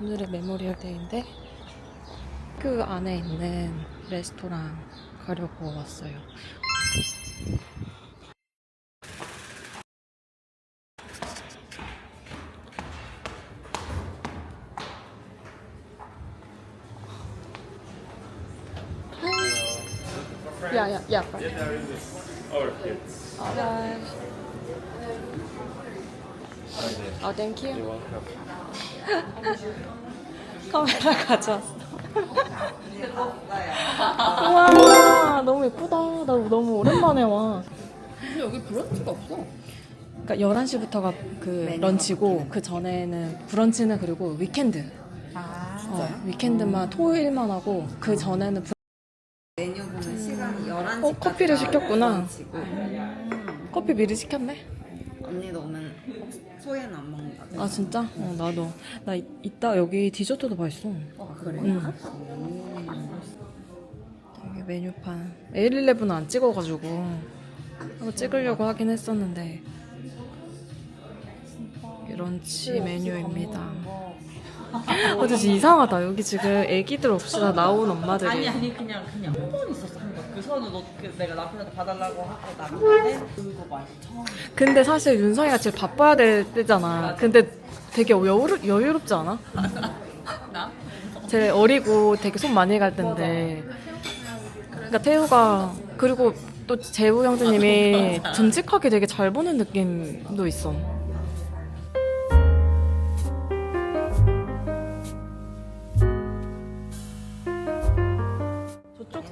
오늘의 메모리얼 데이인데 그 안에 있는 레스토랑 가려고 왔어요. Yeah, yeah, yeah. Oh, you. 카메라 가져왔어. 우와, 너무 예쁘다. 나 너무 오랜만에 와. 근데 여기 브런치가 없어. 그러니까 11시부터가 그 런치고 그 전에는 브런치는 그리고 위켄드. 아, 어, 위켄드만 토요일만 하고 그 전에는 브... 메뉴 보면 시간이 11시. 어, 커피를 시켰구나. 커피 미리 시켰네. 언니도 오늘 소예는 안 먹는다. 아 진짜? 어 나도 나 이, 이따 여기 디저트도 맛있어. 어, 그래? 응. 여기 메뉴판 A11은 안 찍어가지고 한번 찍으려고 하긴 했었는데 이게 런치 메뉴입니다. 어, 진짜 이상하다. 여기 지금 애기들 없이 다 나온 엄마들이. 아니 아니 그냥 그냥 한 번 있었어 한 번. 그 선을 너, 그 내가 남편한테 봐달라고 하고 나갔는데 그거 말고 처음. 근데 사실 윤성이가 제일 바빠야 될 때잖아. 근데 되게 여유롭, 여유롭지 않아? 나? 제일 어리고 되게 손 많이 갈 텐데. 그러니까 태우가 그리고 또 재우 형제님이 듬직하게 되게 잘 보는 느낌도 있어.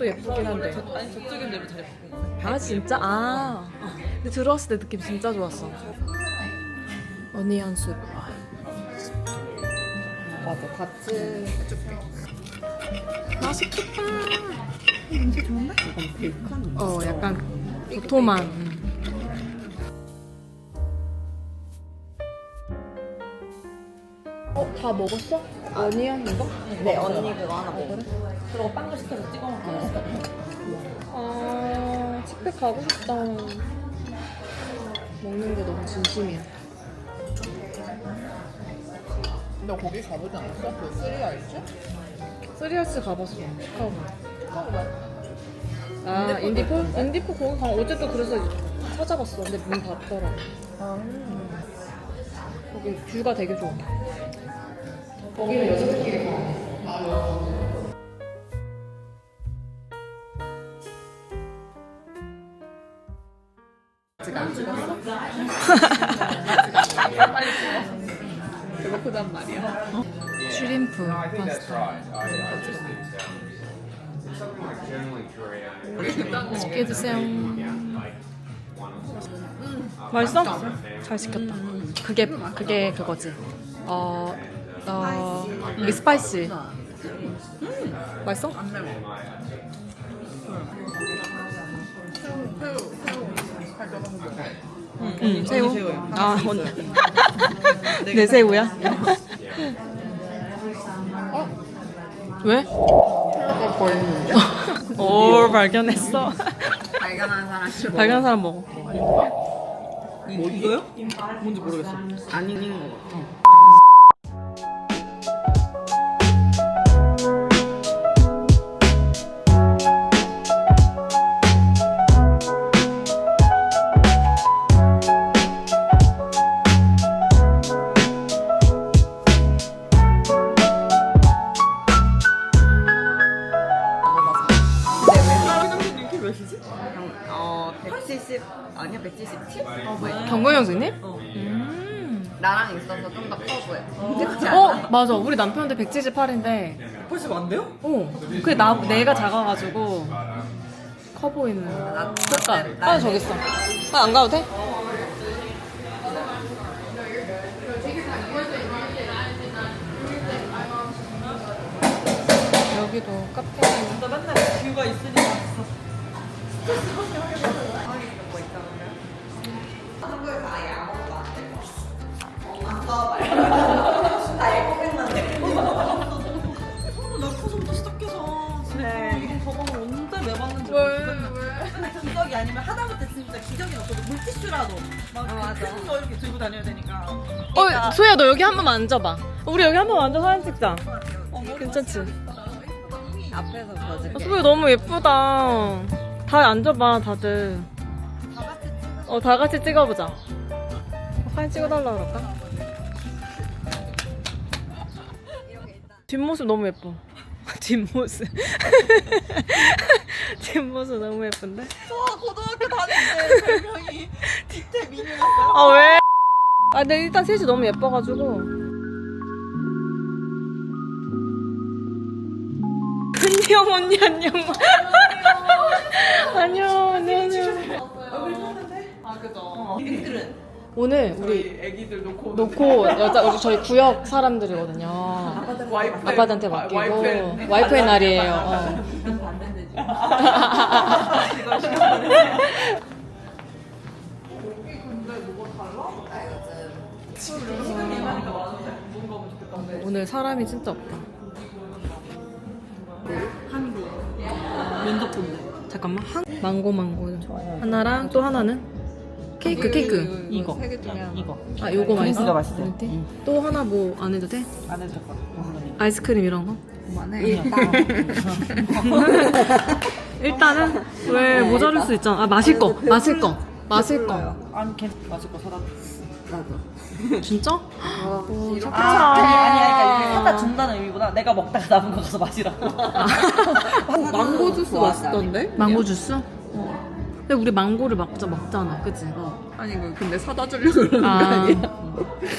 저쪽도 예쁘긴 한데. 저, 아니 저쪽인 대로 잘 바꾼 거. 아 진짜? 아. 근데 들어왔을 때 느낌 진짜 좋았어. 어니언 숲. 맞아, 같이 해줄게. 맛있겠다. 냄새 좋은데? 이건 베이컨. 어, 약간 도톰한. 음. 다 먹었어? 어니언 이거? 네, 언니 그거 하나 먹어. 그리고 빵도 시켜서 찍어 먹고. 아, 치백 가고 싶다. 먹는 게 너무 진심이야. 너 거기 가보지 않았어? 그 쓰리 알지? 쓰리얼스 가봤어. 처음. 아, 인디포? 인디포 거기 가. 어제도 그래서 찾아봤어. 근데 문 닫더라. 거기 뷰가 되게 좋아. 거기는 여자들끼리 가. 아직 안 죽었어? 배고프단 말이야. 슈림프 파스타. 맛있게 드세요. 맛있어? 잘 시켰다. 그게 그게 그거지. 어, 어 이게 스파이시. 음, 맛있어? 응, 새우. 언니 새우야. 아, 언니. 내 새우야? 왜? 오, 발견했어. 발견한 사람 좀 발견한 사람 먹어. 뭐 이거요? 뭔지 모르겠어. 아닌 거 같아. 어, 170 아니야 177? 어, 뭐 경건 형수님? 어. 음. 나랑 있어서 좀 더 커 보여. 그렇지 않아? 어, 맞아. 우리 남편도 178인데, 80 안 돼요? 어. 그게 나, 내가 작아가지고, 커 보이는. 나- 그니까. 나- 아, 저기 있어. 아, 안 가도 돼? 여기도 카페. 나 맨날 뷰가 있으니까 왔어. 아니면 하다못해 진짜 물티슈라도 막 아, 맞아. 큰거 이렇게 들고 다녀야 되니까. 어, 소야, 너 여기 한 번만 앉아봐. 우리 여기 한번 앉아 사진 찍자. 괜찮지? 앞에서 봐줄게. 아, 소비 너무 예쁘다. 다 앉아봐, 다들. 어, 다 같이 찍어보자. 사진 찍어달라 그럴까? 뒷모습 너무 예뻐. 뒷모습. 뒷모습 너무 예쁜데? 저 고등학교 다닐 때 별명이 디테 미녀였어요. 아, 왜? 아, 근데 일단 셋이 너무 예뻐가지고. 안녕, 언니, 안녕. 안녕, 안녕. 아 그죠. 댓글은 오늘 우리 애기들 놓고 놓고 여자 우리 저희 구역 사람들이거든요. 와이프 아빠한테 맡기고 와이프의 날이에요. 어. 오늘 사람이 진짜 없다. 면접 본대. 잠깐만. 한 망고 망고 하나랑 또 하나는? 케이크 케이크. 이거. 이거. 아 요거 맛있어? 밀티? 또 하나 뭐 안 해도 돼? 안 해도 될것 같아. 아이스크림 이런 거? 그만해. 일단은 왜 모자랄 수 있잖아. 아 마실 거. 마실 거. 마실 거. 아니 걔 맛있고 사다. 나도. 진짜? 어, 오. 아, 아니 아니 그러니까 이게 사다 준다는 의미보다 내가 먹다가 남은 거 가서 마시라고. 망고 주스 맛있던데? 망고 주스? 근데 우리 망고를 먹자 먹잖아 그치? 아니 그 근데 사다 주려고 그러는 거 아, 아니야?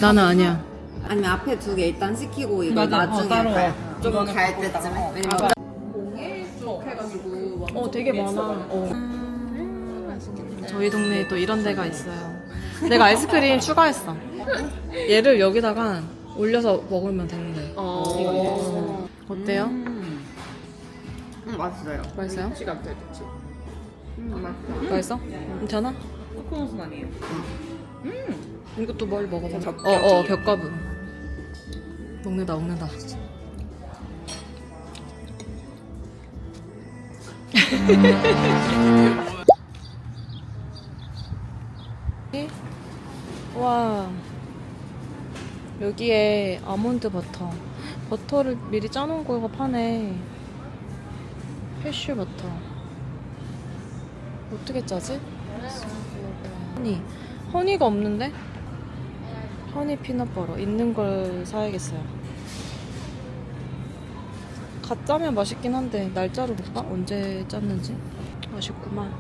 나는 아니야 아니면 앞에 두 개 일단 시키고 이거 맞아. 나중에 어, 따로 갈- 좀 이거는 갈 먹고 때쯤에. 왜냐면 아, 어 되게 많아 어. 저희 동네에 또 이런 데가 있어요 내가 아이스크림 추가했어 얘를 여기다가 올려서 먹으면 되는데 어. 어때요? 음, 맛있어요. 맛있어요? 시간 될 때지. 음, 맛있어. 맛있어? 괜찮아? 코코넛은 아니에요. 이것도 뭘 먹어봐 겹- 어 어 겹가부 먹는다 먹는다 와. 여기에 아몬드 버터. 버터를 미리 짜놓은 거가 파네. 캐슈 버터. 어떻게 짜지? 허니. 허니가 없는데? 허니 피넛버터. 있는 걸 사야겠어요. 갓 짜면 맛있긴 한데 날짜로 볼까? 언제 짰는지? 아쉽구만.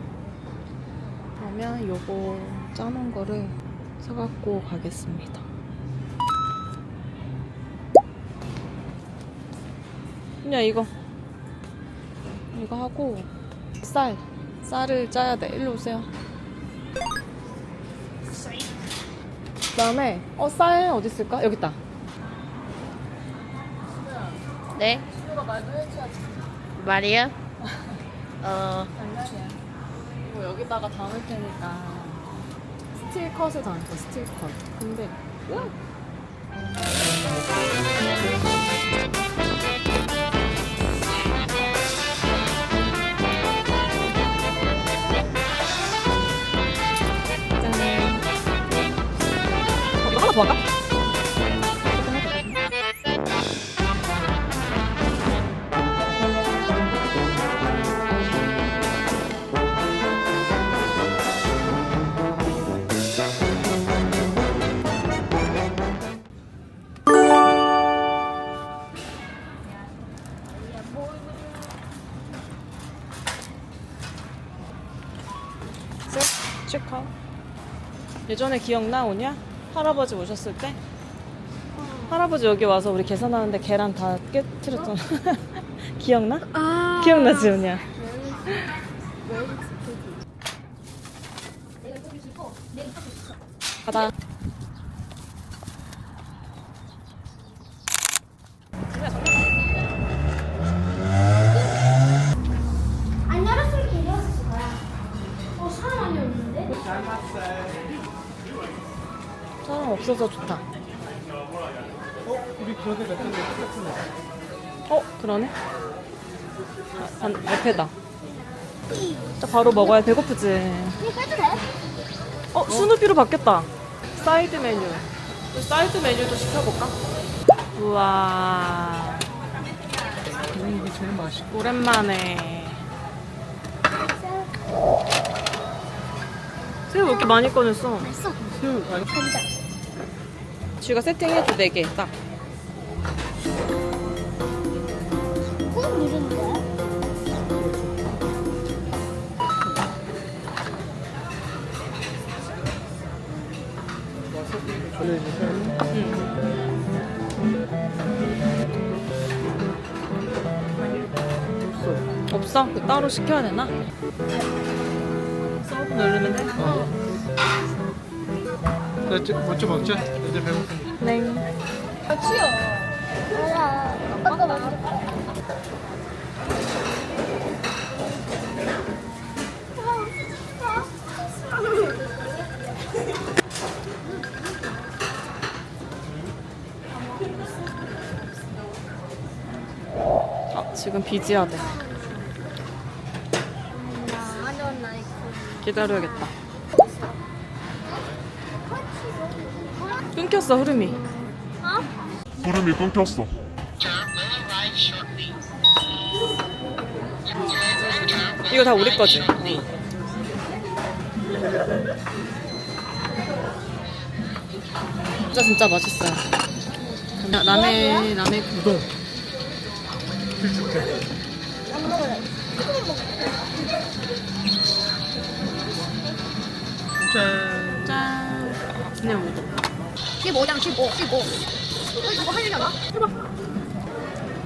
그러면 요거 짜놓은 거를 사갖고 가겠습니다 그냥 이거 이거 하고 쌀 쌀을 짜야 돼 일로 오세요 그다음에 어 쌀 어디 있을까? 여기 있다. 네? 말이요? 어, 이거 여기다가 담을 테니까 스틸 컷을 담을게 스틸 컷. 근데 짠. 어, 이거 하나 더할 예전에 기억나 오냐? 할아버지 오셨을 때? 할아버지 여기 와서 우리 계산하는데 계란 다 깨트렸잖아. 기억나? 기억나지 오냐? 가다. 사람 없어서 좋다. 우리 기억에 몇 개인데 똑같은데. 어, 그러네. 아, 반, 옆에다. 진짜 바로 먹어야 배고프지. 이거 빼도 돼? 어, 스누피로 바뀌었다. 사이드 메뉴. 사이드 메뉴도 시켜볼까? 우와. 이게 제일 맛있고. 오랜만에. 새우 왜 이렇게 많이 꺼냈어? 맛있어. 새우 아니 감자. 쥐가 세팅해줘 4개 딱. 거야? 없어? 그 따로 시켜야 되나? 서브 누르면 돼? 자, 먼저 먹자. 애들 배고프니까. 네. 알아. 아까 먼저. 아, 지금 비지하대. 나는 나이코. 기다려야겠다. 끊겼어, 흐름이. 구름이 끊겼어. 이거 다 우리 거지? 진짜 진짜 맛있어요. 나- 남해 남해 우동. 짠. 그냥 우동. 15장 15, 15. 어, 이거 하려나? 해봐.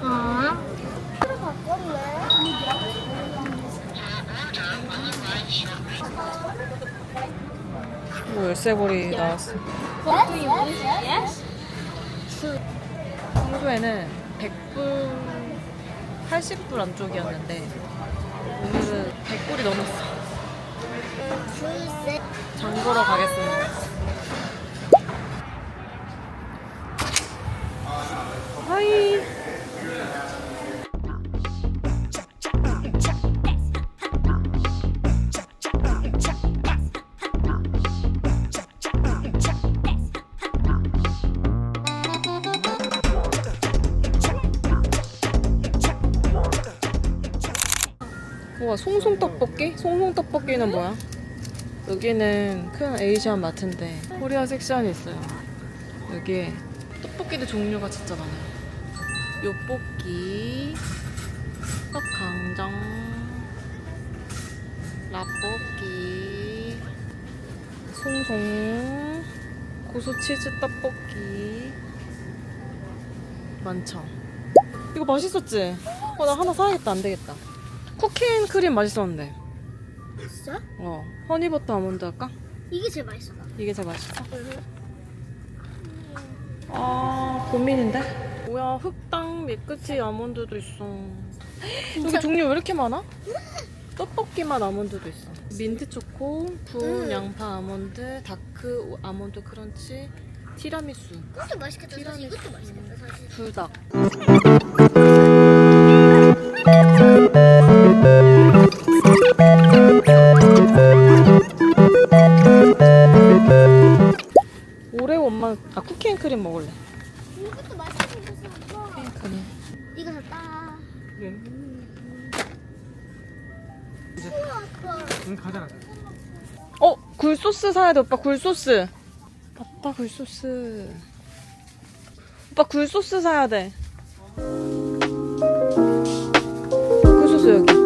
아. 뭐 열쇠고리 나왔어. 평소에는 100불, 80불 안쪽이었는데 오늘은 100불이 넘었어. 장 보러 가겠습니다. 하이. 우와 송송 떡볶이? 송송 떡볶이는 뭐야? 여기는 큰 에이시안 마트인데 코리아 섹션이 있어요. 여기에 떡볶이도 종류가 진짜 많아요. 요볶이, 떡강정, 라볶이, 송송, 고수치즈 떡볶이 많죠. 이거 맛있었지? 어, 나 하나 사야겠다. 안 되겠다. 쿠키앤크림 맛있었는데. 진짜? 어, 허니버터 아몬드 할까? 이게 제일 맛있어. 나. 이게 제일 맛있어. 아, 고민인데? 뭐야, 흑당 밀크티 아몬드도 있어. 여기 종류 왜 이렇게 많아? 떡볶이 맛 아몬드도 있어. 민트 초코, 구운 음. 양파 아몬드, 다크 아몬드 크런치, 티라미수, 이것도 맛있겠다. 사실 이것도 맛있겠다. 사실. 불닭. 오레오 엄마 아 쿠키앤크림 먹을래. 이것도 어 굴소스 사야 돼 오빠 굴소스. 맞다 굴소스. 오빠 굴소스 사야 돼. 굴소스 여기.